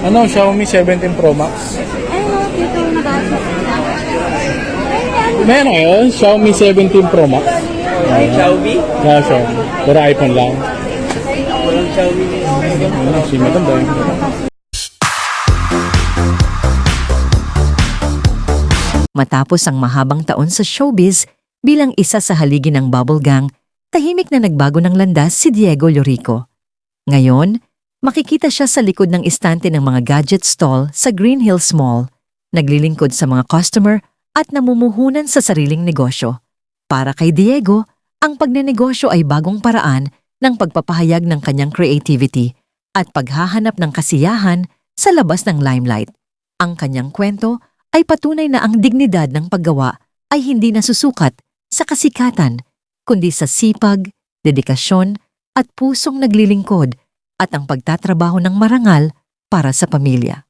Ano, Xiaomi 17 Pro Max. Ay, no, dito nag-aasok May ano yun? Xiaomi 17 Pro Max. Xiaomi? Yeah, Xiaomi. Pero iPhone lang. Walang Xiaomi niya. Ano, si maganda yun. Matapos ang mahabang taon sa showbiz bilang isa sa haligi ng bubble gang, tahimik na nagbago ng landas si Diego Llorico. Ngayon, makikita siya sa likod ng istante ng mga gadget stall sa Green Hills Mall, naglilingkod sa mga customer at namumuhunan sa sariling negosyo. Para kay Diego, ang pagnenegosyo ay bagong paraan ng pagpapahayag ng kanyang creativity at paghahanap ng kasiyahan sa labas ng limelight. Ang kanyang kwento ay patunay na ang dignidad ng paggawa ay hindi nasusukat sa kasikatan, kundi sa sipag, dedikasyon at pusong naglilingkod at ang pagtatrabaho ng marangal para sa pamilya.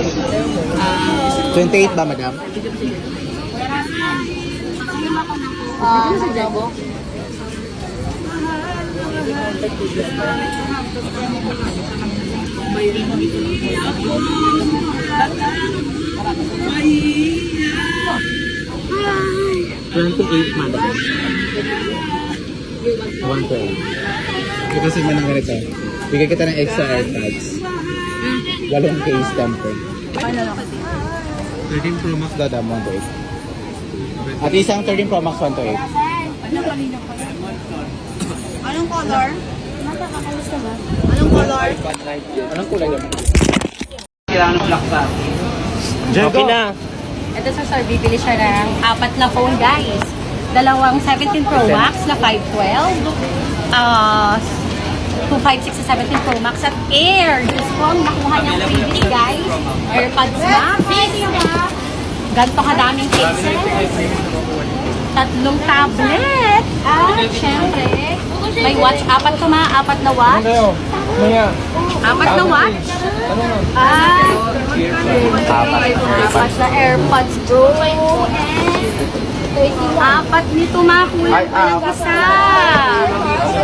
Uh, 28 ba, madam? Uh, 28 man. 112. Kasi mo ng ganito. Bigay kita ng extra AirPods. Walong case damper. Paano na kasi? 13 Pro Max dada 128. At isang 13 Pro Max 128. Anong color? Anong color? Anong kulay naman? Kailangan ng black sa akin pa. Okay na. Ito sa sir, bibili siya ng apat na phone guys. Dalawang 17 Pro Max na 512. Ah, 256 sa 17 Pro Max at Air. Diyos ko, nakuha niyang freebie guys. AirPods Max. Ganto kadaming cases. Tatlong tablet. At syempre, may watch. Apat to ma, apat na watch. Apat na watch. At apat na AirPods. And apat nito makulang pa ng isa.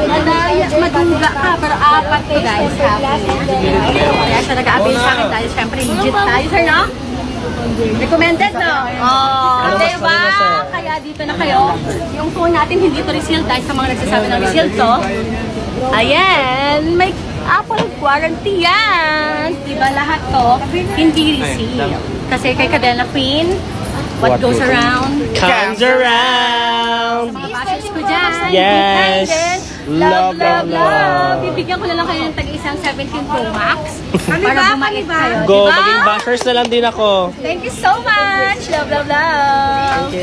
Madaya, maduga ka, pero apat to guys. Kaya siya nag-aabil sa akin dahil syempre legit tayo, sir, no? Recommended, no? Oh, diba? Dito na kayo. Yung phone natin hindi to resealed dahil sa mga nagsasabi ng resealed to. Ayan, may Apple warranty yan. Diba lahat to hindi resealed. Kasi kay Cadena Queen, what goes around Comes around. mga bashers ko dyan. Yes. Be. Love, love, love. Bibigyan ko na lang kayo ng tag-isang 17 Pro Max. para bumait kayo. Go, diba? maging bashers na lang din ako. Thank you so much. Love, love, love.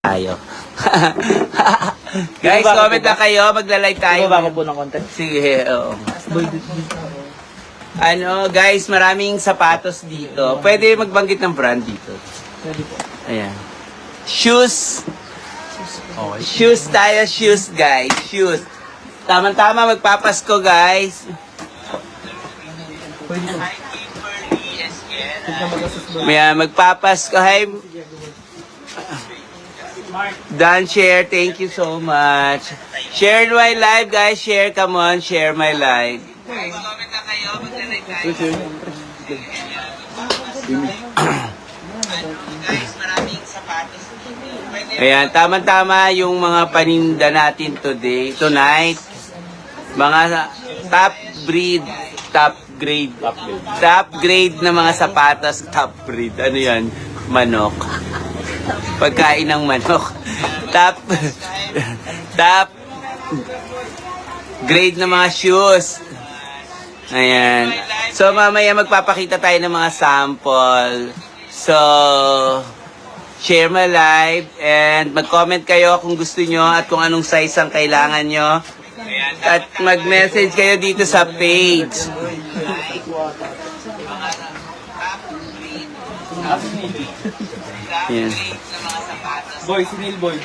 tayo. Guys, Di ba ako comment po na kayo. Magla-live tayo. Ano ba ako po ng content? Sige, oo. Ano, guys, maraming sapatos dito. Pwede magbanggit ng brand dito. Ayan. Shoes. Shoes tayo, shoes, guys. Shoes. Tama-tama, magpapasko, guys. May magpapasko. Hi, Dan share, thank you so much. Share my live, guys. Share, come on, share my live. Guys, Ayan, tama-tama yung mga paninda natin today, tonight. Mga top breed, top grade, top grade na mga sapatos, top breed. Ano yan? Manok. Pagkain ng manok. Top, top grade na mga shoes. Ayan. So, mamaya magpapakita tayo ng mga sample. So, share my live and mag-comment kayo kung gusto nyo at kung anong size ang kailangan nyo. At mag-message kayo dito sa page. Ayan. Boy, si Neil Boy.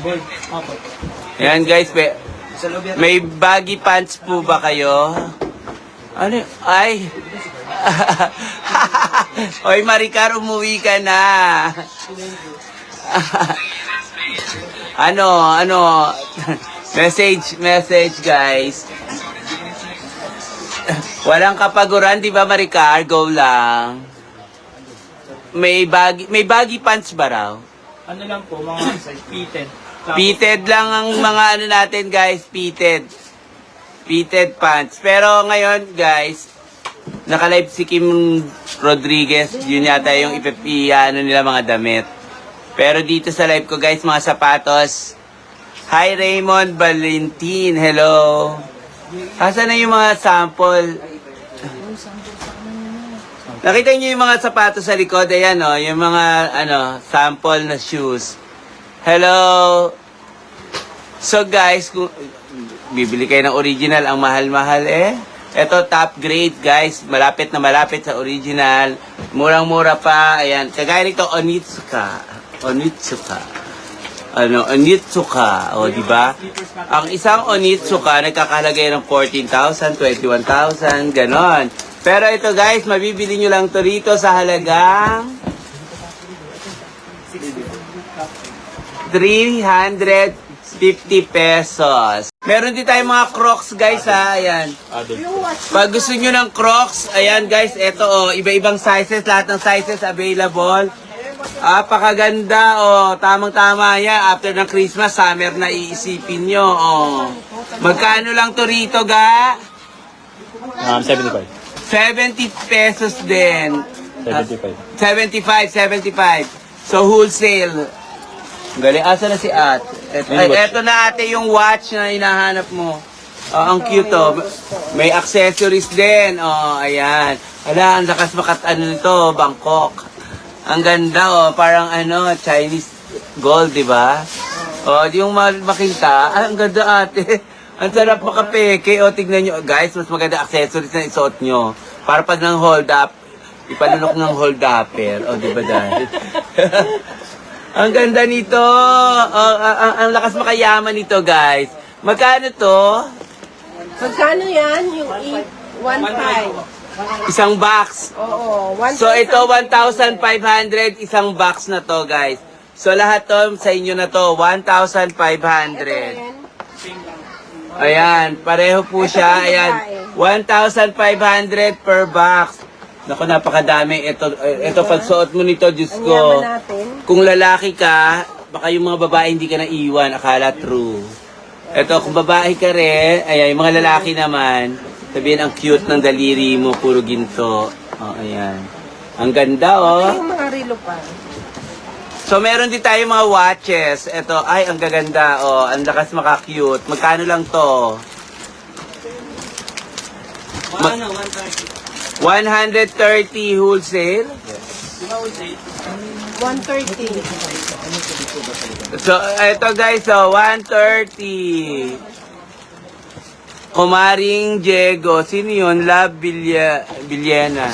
Boy, apo. Ayan guys, may, may baggy pants po ba kayo? Ano? Ay! Hoy, Maricar, umuwi ka na. ano, ano, message, message, guys. Walang kapaguran, di ba, Maricar? Go lang. May baggy, may baggy pants ba raw? Ano lang po, mga fitted. Pitted lang ang mga ano natin, guys. Pitted. Pitted pants. Pero ngayon, guys, naka-live si Kim Rodriguez. Yun yata yung ipipi, ano nila mga damit. Pero dito sa live ko, guys, mga sapatos. Hi, Raymond Valentin. Hello. Asan na yung mga sample? Nakita niyo yung mga sapatos sa likod? Ayan, oh, yung mga, ano, sample na shoes. Hello. So guys, kung bibili kayo ng original, ang mahal-mahal eh. Ito top grade guys, malapit na malapit sa original. Murang-mura pa. Ayan, kagaya nito Onitsuka. Onitsuka. Ano, Onitsuka, o di ba? Ang isang Onitsuka nagkakalagay ng 14,000, 21,000, ganon. Pero ito guys, mabibili nyo lang to rito sa halagang 350 pesos. Meron din tayong mga crocs guys ha, ayan. Pag gusto nyo ng crocs, ayan guys, eto oh, iba-ibang sizes, lahat ng sizes available. Apakaganda oh, tamang-tama yan. After ng Christmas, summer na iisipin nyo oh. Magkano lang to rito ga? Um, 75. 70 pesos din. 75. 75, 75. So, wholesale. Galing. Asa na si At? Et, ay, eto na ate yung watch na hinahanap mo. Oh, ang cute oh. May accessories din. Oh, ayan. Ala, ang lakas makat ano nito, Bangkok. Ang ganda oh, parang ano, Chinese gold, di ba? Oh, di yung ma- makita. Ah, ang ganda ate. Ang sarap makapeke. O, tignan nyo. Guys, mas maganda accessories na isuot nyo. Para pag nang hold up, ipalunok ng hold upper. O, di ba dahil? ang ganda nito. Ang, ang, ang lakas makayaman nito, guys. Magkano to? Magkano yan? Yung 1.5. Isang box. Oo, 1.5. So ito 1,500 isang box na to guys. So lahat to sa inyo na to 1,500. Ayan, pareho po siya. Ayan, 1,500 per box. Naku, napakadami. Ito, ito pagsuot mo nito, Diyos Ang ko. yaman natin. Kung lalaki ka, baka yung mga babae hindi ka na iwan, akala true. Ito, kung babae ka rin, ayan, yung mga lalaki naman, sabihin ang cute ng daliri mo, puro ginto. Oh, ayan. Ang ganda, oh. Yung mga rilo pa. So, meron din tayo mga watches. Ito, ay, ang gaganda, oh. Ang lakas maka-cute. Magkano lang to? Ma- 130 wholesale. 130. So, ito guys, so, 130. Kumaring Diego. Sino yun? Love Bilya, Bilyana.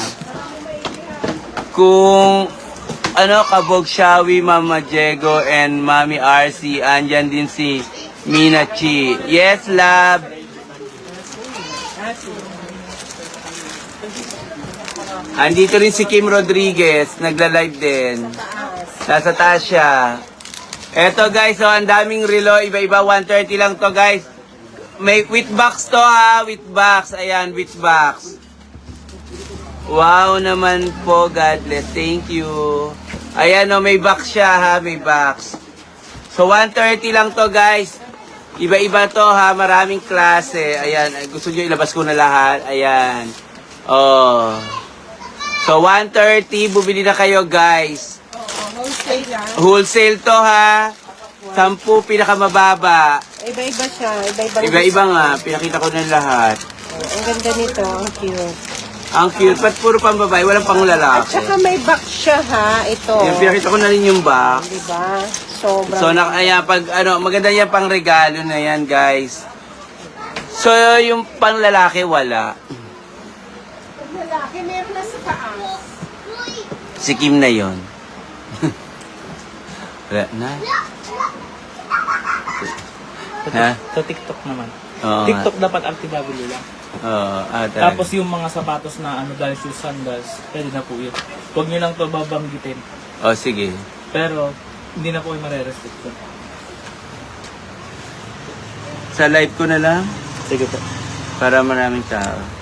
Kung ano, kabog Shawi, Mama Diego, and Mami RC, andyan din si Mina. Yes, love. Andito rin si Kim Rodriguez, nagla-live din. Nasa taas siya. Eto guys, so ang daming relo, iba-iba, 130 lang to guys. May with box to ha, with box. Ayan, with box. Wow naman po, God bless. Thank you. Ayan o, may box siya ha, may box. So 130 lang to guys. Iba-iba to ha, maraming klase. Ayan, ay, gusto nyo ilabas ko na lahat. Ayan. Oh. So 130, bumili na kayo guys. Wholesale lang. Wholesale to ha. Sampu pinakamababa. Iba-iba siya. Iba-iba. Iba-iba nga, pinakita ko na lahat. Ang ganda nito. Ang cute. Ang cute, ba't puro pang babae, walang pang At lalaki. saka may box siya ha. Ito. Yan, pinakita ko na rin yung box. Diba? Sobrang. So, na, ayan, pag, ano, maganda yan pang regalo na yan, guys. So, yung pang lalaki, wala. lalaki, meron na sa taas. Si Kim na yon. wala na. Ha? Sa TikTok naman. Oo. TikTok dapat RTW lang. Oo, ah, talaga. Tapos yung mga sapatos na ano dahil shoes sandals, pwede na po yun. Huwag nyo lang to babanggitin. Oh, sige. Pero, hindi na po yung marerestriction. Sa live ko na lang Sige po. para maraming tao.